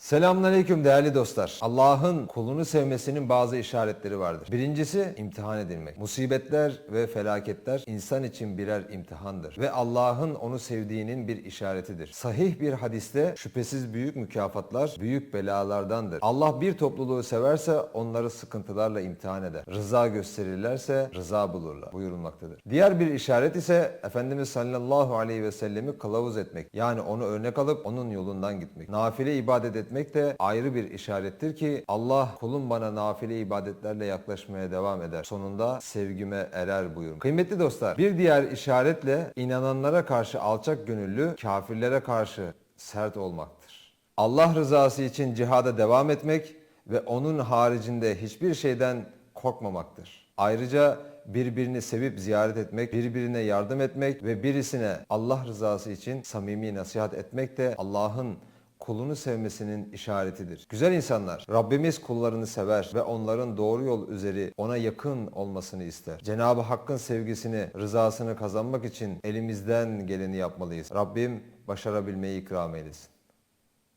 Selamünaleyküm değerli dostlar. Allah'ın kulunu sevmesinin bazı işaretleri vardır. Birincisi imtihan edilmek. Musibetler ve felaketler insan için birer imtihandır ve Allah'ın onu sevdiğinin bir işaretidir. Sahih bir hadiste şüphesiz büyük mükafatlar büyük belalardandır. Allah bir topluluğu severse onları sıkıntılarla imtihan eder. Rıza gösterirlerse rıza bulurlar buyurulmaktadır. Diğer bir işaret ise Efendimiz sallallahu aleyhi ve sellemi kılavuz etmek. Yani onu örnek alıp onun yolundan gitmek. Nafile ibadet etmek de ayrı bir işarettir ki Allah kulum bana nafile ibadetlerle yaklaşmaya devam eder. Sonunda sevgime erer buyurun. Kıymetli dostlar bir diğer işaretle inananlara karşı alçak gönüllü, kafirlere karşı sert olmaktır. Allah rızası için cihada devam etmek ve onun haricinde hiçbir şeyden korkmamaktır. Ayrıca birbirini sevip ziyaret etmek, birbirine yardım etmek ve birisine Allah rızası için samimi nasihat etmek de Allah'ın kulunu sevmesinin işaretidir. Güzel insanlar, Rabbimiz kullarını sever ve onların doğru yol üzeri ona yakın olmasını ister. Cenab-ı Hakk'ın sevgisini, rızasını kazanmak için elimizden geleni yapmalıyız. Rabbim başarabilmeyi ikram eylesin.